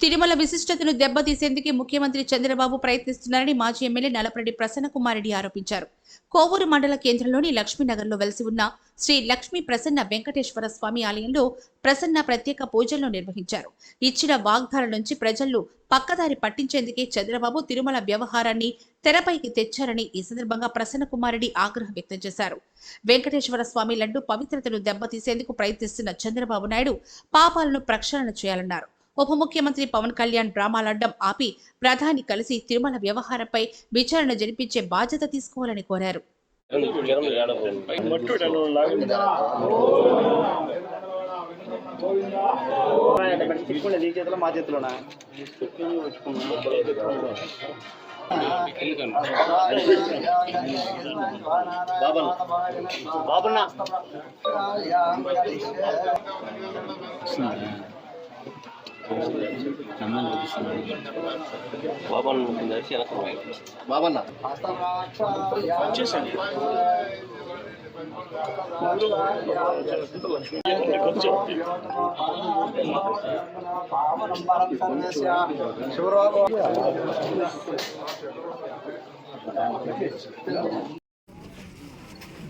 తిరుమల విశిష్టతను దెబ్బతీసేందుకే ముఖ్యమంత్రి చంద్రబాబు ప్రయత్నిస్తున్నారని మాజీ ఎమ్మెల్యే నలపరెడ్డి ప్రసన్నకుమారెడ్డి ఆరోపించారు. కోవూరు మండల కేంద్రంలోని లక్ష్మీనగర్లో వెలిసి ఉన్న శ్రీ లక్ష్మీ ప్రసన్న వెంకటేశ్వర స్వామి ఆలయంలో ప్రసన్న ప్రత్యేక పూజలను నిర్వహించారు. ఇచ్చిన వాగ్దానం నుంచి ప్రజలు పక్కదారి పట్టించేందుకే చంద్రబాబు తిరుమల వ్యవహారాన్ని తెరపైకి తెచ్చారని ఈ సందర్భంగా ప్రసన్న కుమారెడ్డి ఆగ్రహం వ్యక్తం చేశారు. వెంకటేశ్వర స్వామి లడ్డు పవిత్రతను దెబ్బతీసేందుకు ప్రయత్నిస్తున్న చంద్రబాబు నాయుడు పాపాలను ప్రక్షాళన చేయాలన్నారు. ఉప ముఖ్యమంత్రి పవన్ కళ్యాణ్ డ్రామాలడ్డం ఆపి ప్రధాని కలిసి తిరుమల వ్యవహారంపై విచారణ జరిపించే బాధ్యత తీసుకోవాలని కోరారు. తిప్పుకునేది ఈ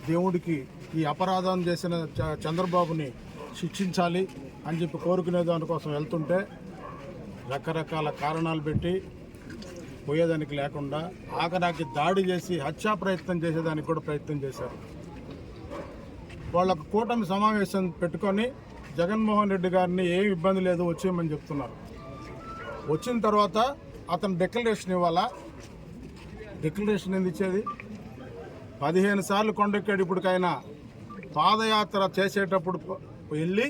దేవుడికి ఈ అపరాధం చేసిన చంద్రబాబుని శిక్షించాలి అని చెప్పి కోరుకునే దానికోసం వెళ్తుంటే రకరకాల కారణాలు పెట్టి పోయేదానికి లేకుండా ఆఖరాకి దాడి చేసి హత్యా ప్రయత్నం చేసేదానికి కూడా ప్రయత్నం చేశారు. వాళ్ళకు కూటమి సమావేశం పెట్టుకొని జగన్మోహన్ రెడ్డి గారిని ఏం ఇబ్బంది లేదు వచ్చేయమని చెప్తున్నారు. వచ్చిన తర్వాత అతను డిక్లరేషన్ ఇవ్వాలా? డిక్లరేషన్ ఎందుకు ఇచ్చేది? పదిహేను సార్లు కొండెక్కాడు ఇప్పటికైనా పాదయాత్ర చేసేటప్పుడు వెళ్ళి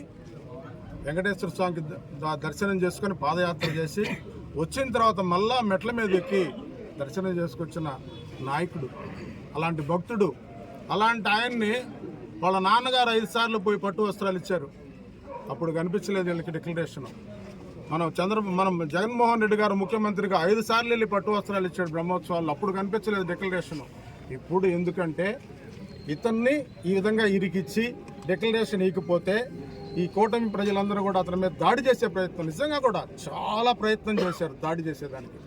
వెంకటేశ్వర స్వామికి దర్శనం చేసుకొని పాదయాత్ర చేసి వచ్చిన తర్వాత మళ్ళా మెట్ల మీద ఎక్కి దర్శనం చేసుకొచ్చిన నాయకుడు అలాంటి భక్తుడు అలాంటి ఆయన్ని వాళ్ళ నాన్నగారు ఐదు సార్లు పోయి పట్టు వస్త్రాలు ఇచ్చారు. అప్పుడు కనిపించలేదు వీళ్ళకి డిక్లరేషన్. మనం చంద్ర మనం జగన్మోహన్ రెడ్డి గారు ముఖ్యమంత్రిగా ఐదు సార్లు వెళ్ళి పట్టు వస్త్రాలు ఇచ్చాడు బ్రహ్మోత్సవాలు అప్పుడు కనిపించలేదు డిక్లరేషన్. ఇప్పుడు ఎందుకంటే ఇతన్ని ఈ విధంగా ఇరికిచ్చి డిక్లరేషన్ ఇవ్వకపోతే ఈ కూటమి ప్రజలందరూ కూడా అతని మీద దాడి చేసే ప్రయత్నం నిజంగా కూడా చాలా ప్రయత్నం చేశారు దాడి చేసేదానికి.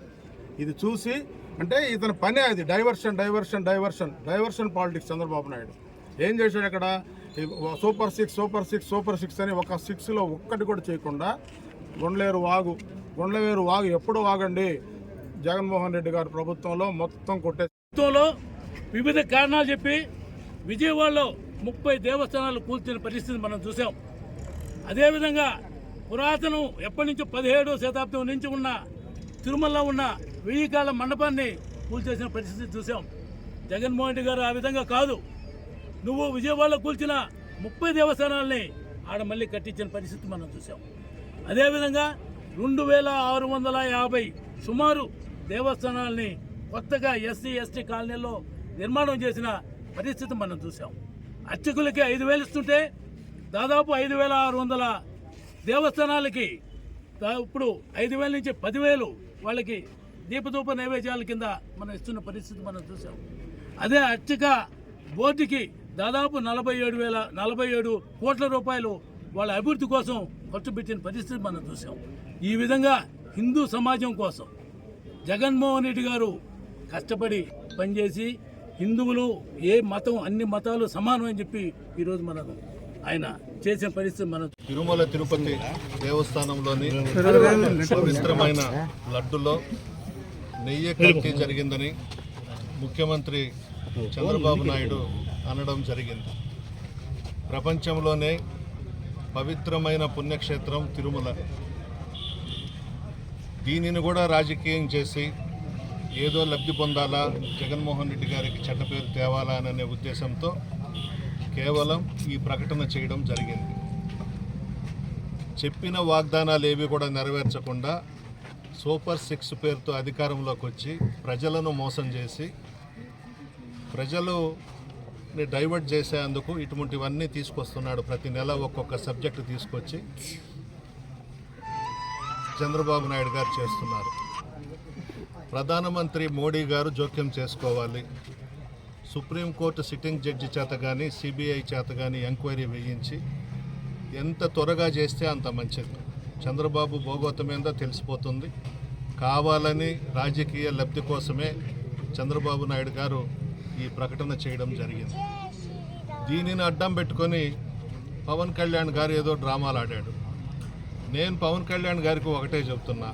ఇది చూసి అంటే ఇతని పనే అది diversion diversion diversion diversion politics Chandrababu Naidu. ఏం చేశాడు అక్కడ? Super six super six super six అని ఒక సిక్స్లో ఒక్కటి కూడా చేయకుండా గుండ్లేరు వాగు గుండ్లవేరు వాగు ఎప్పుడు వాగండి? జగన్మోహన్ రెడ్డి గారి ప్రభుత్వంలో మొత్తం కొట్టే ప్రభుత్వంలో వివిధ కారణాలు చెప్పి విజయవాడలో ముప్పై దేవస్థానాలు కూల్చిన పరిస్థితి మనం చూసాం. అదేవిధంగా పురాతనం ఎప్పటి నుంచో పదిహేడో శతాబ్దం నుంచి ఉన్న తిరుమలలో ఉన్న వెయ్యి కాల మండపాన్ని కూల్చేసిన పరిస్థితి చూసాం. జగన్మోహన్ రెడ్డి గారు ఆ విధంగా కాదు. నువ్వు విజయవాడలో కూల్చిన ముప్పై దేవస్థానాలని ఆడ మళ్ళీ కట్టించిన పరిస్థితి మనం చూసాం. అదేవిధంగా రెండు వేల ఆరు వందల యాభై సుమారు దేవస్థానాల్ని కొత్తగా ఎస్సీ ఎస్టీ కాలనీలో నిర్మాణం చేసిన పరిస్థితి మనం చూసాం. అర్చకులకి ఐదు వేలు ఇస్తుంటే దాదాపు ఐదు వేల ఆరు వందల దేవస్థానాలకి ఇప్పుడు ఐదు వేల నుంచి పదివేలు వాళ్ళకి దీపధూప నైవేద్యాల కింద మనం ఇస్తున్న పరిస్థితి మనం చూసాం. అదే అర్చక బోర్డుకి దాదాపు నలభై ఏడు వేల నలభై ఏడు కోట్ల రూపాయలు వాళ్ళ అభివృద్ధి కోసం ఖర్చు పెట్టిన పరిస్థితి మనం చూసాం. ఈ విధంగా హిందూ సమాజం కోసం జగన్మోహన్ రెడ్డి గారు కష్టపడి పనిచేసి హిందువులు ఏ మతం అన్ని మతాలు సమానం అని చెప్పి ఈరోజు మనం ఆయన చేసిన పరిస్థితి మనం తిరుమల తిరుపతి దేవస్థానంలోని పవిత్రమైన లడ్డులో నెయ్యి కల్తీ జరిగిందని ముఖ్యమంత్రి చంద్రబాబు నాయుడు అనడం జరిగింది. ప్రపంచంలోనే పవిత్రమైన పుణ్యక్షేత్రం తిరుమల. దీనిని కూడా రాజకీయం చేసి ఏదో లబ్ధి పొందాలా? జగన్మోహన్ రెడ్డి గారికి చెడ్డ పేరు తేవాలా అనే ఉద్దేశంతో కేవలం ఈ ప్రకటన చేయడం జరిగింది. చెప్పిన వాగ్దానాలు ఏవి కూడా నెరవేర్చకుండా సూపర్ సిక్స్ పేరుతో అధికారంలోకి వచ్చి ప్రజలను మోసం చేసి ప్రజలు డైవర్ట్ చేసేందుకు ఇటువంటివన్నీ తీసుకొస్తున్నాడు ప్రతి నెల ఒక్కొక్క సబ్జెక్టు తీసుకొచ్చి చంద్రబాబు నాయుడు గారు చేస్తున్నారు. ప్రధానమంత్రి మోడీ గారు జోక్యం చేసుకోవాలి. సుప్రీంకోర్టు సిట్టింగ్ జడ్జి చేత కానీ సిబిఐ చేత కానీ ఎంక్వైరీ వేయించి ఎంత త్వరగా చేస్తే అంత మంచిది. చంద్రబాబు భోగోతమేందో తెలిసిపోతుంది. కావాలని రాజకీయ లబ్ధి కోసమే చంద్రబాబు నాయుడు గారు ఈ ప్రకటన చేయడం జరిగింది. దీనిని అడ్డం పెట్టుకొని పవన్ కళ్యాణ్ గారు ఏదో డ్రామాలు ఆడాడు. నేను పవన్ కళ్యాణ్ గారికి ఒకటే చెప్తున్నా.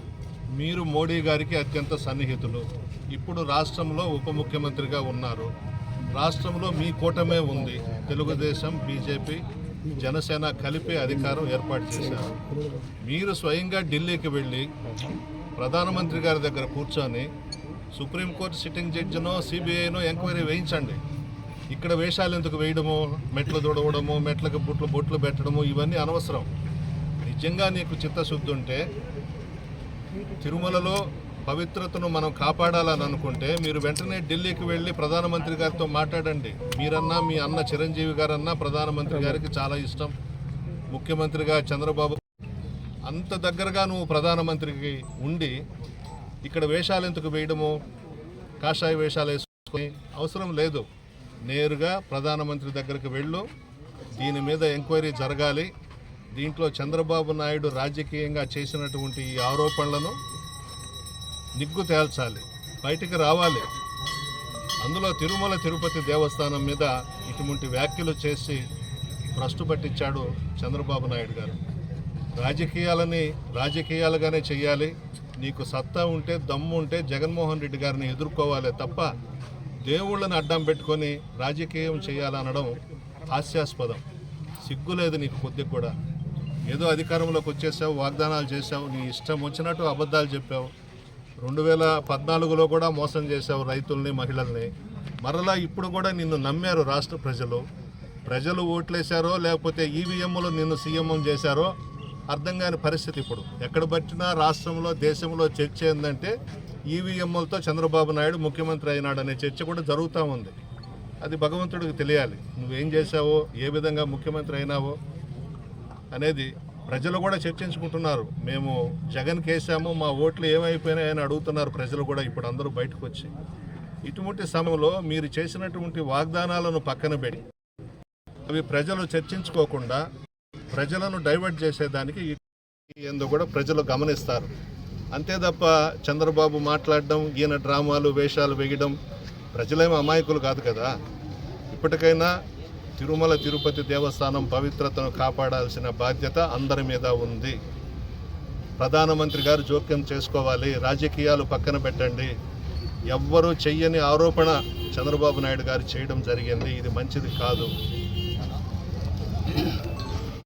మీరు మోడీ గారికి అత్యంత సన్నిహితులు. ఇప్పుడు రాష్ట్రంలో ఉప ముఖ్యమంత్రిగా ఉన్నారు. రాష్ట్రంలో మీ కూటమే ఉంది. తెలుగుదేశం బీజేపీ జనసేన కలిపి అధికారం ఏర్పాటు చేశారు. మీరు స్వయంగా ఢిల్లీకి వెళ్ళి ప్రధానమంత్రి గారి దగ్గర కూర్చొని సుప్రీంకోర్టు సిట్టింగ్ జడ్జినో సిబిఐనో ఎంక్వైరీ వేయించండి. ఇక్కడ వేషాలు ఎందుకు వేయడము? మెట్లు దొడవడము మెట్లకు బుట్లు బొట్లు పెట్టడము ఇవన్నీ అనవసరం. నిజంగా నీకు చిత్తశుద్ధి ఉంటే తిరుమలలో పవిత్రతను మనం కాపాడాలని అనుకుంటే మీరు వెంటనే ఢిల్లీకి వెళ్ళి ప్రధానమంత్రి గారితో మాట్లాడండి. మీరన్నా మీ అన్న చిరంజీవి గారన్నా ప్రధానమంత్రి గారికి చాలా ఇష్టం. ముఖ్యమంత్రిగా చంద్రబాబు అంత దగ్గరగా నువ్వు ప్రధానమంత్రికి ఉండి ఇక్కడ వేషాలు ఎందుకు వేయడము? కాషాయ వేషాలు వేసుకొని అవసరం లేదు. నేరుగా ప్రధానమంత్రి దగ్గరికి వెళ్ళు. దీని మీద ఎంక్వైరీ జరగాలి. దీంట్లో చంద్రబాబు నాయుడు రాజకీయంగా చేసినటువంటి ఈ ఆరోపణలను నిగ్గు తేల్చాలి బయటికి రావాలి. అందులో తిరుమల తిరుపతి దేవస్థానం మీద ఇటువంటి వ్యాఖ్యలు చేసి భ్రష్టు పట్టించాడు చంద్రబాబు నాయుడు గారు. రాజకీయాలని రాజకీయాలుగానే చేయాలి. నీకు సత్తా ఉంటే దమ్ము ఉంటే జగన్మోహన్ రెడ్డి గారిని ఎదుర్కోవాలి తప్ప దేవుళ్ళని అడ్డం పెట్టుకొని రాజకీయం చేయాలనడం హాస్యాస్పదం. సిగ్గు లేదు నీకు కొద్దిగా కూడా. ఏదో అధికారంలోకి వచ్చేసావు వాగ్దానాలు చేసావు నీ ఇష్టం వచ్చినట్టు అబద్ధాలు చెప్పావు. రెండు వేల పద్నాలుగులో కూడా మోసం చేశావు రైతుల్ని మహిళల్ని. మరలా ఇప్పుడు కూడా నిన్ను నమ్మారు రాష్ట్ర ప్రజలు. ప్రజలు ఓట్లేశారో లేకపోతే ఈవీఎంలు నిన్ను సీఎం చేశారో అర్థం కాని పరిస్థితి ఇప్పుడు. ఎక్కడ పట్టినా రాష్ట్రంలో దేశంలో చర్చ ఏంటంటే ఈవీఎంలతో చంద్రబాబు నాయుడు ముఖ్యమంత్రి అయినాడనే చర్చ కూడా జరుగుతూ ఉంది. అది భగవంతుడికి తెలియాలి. నువ్వేం చేశావో ఏ విధంగా ముఖ్యమంత్రి అయినావో అనేది ప్రజలు కూడా చర్చించుకుంటున్నారు. మేము జగన్ కేసాము మా ఓట్లు ఏమైపోయినాయని అడుగుతున్నారు ప్రజలు కూడా ఇప్పుడు అందరూ బయటకు వచ్చి. ఇటువంటి సమయంలో మీరు చేసినటువంటి వాగ్దానాలను పక్కన పెట్టి అవి ప్రజలు చర్చించుకోకుండా ప్రజలను డైవర్ట్ చేసేదానికి ఏందో కూడా ప్రజలు గమనిస్తారు. అంతే తప్ప చంద్రబాబు మాట్లాడడం ఈయన డ్రామాలు వేషాలు వేయడం ప్రజలేమో అమాయకులు కాదు కదా. ఇప్పటికైనా తిరుమల తిరుపతి దేవస్థానం పవిత్రతను కాపాడాల్సిన బాధ్యత అందరి మీద ఉంది. ప్రధానమంత్రి గారు జోక్యం చేసుకోవాలి రాజకీయాలు పక్కన పెట్టండి. ఎవ్వరూ చెయ్యని ఆరోపణ చంద్రబాబు నాయుడు గారు చేయడం జరిగింది. ఇది మంచిది కాదు.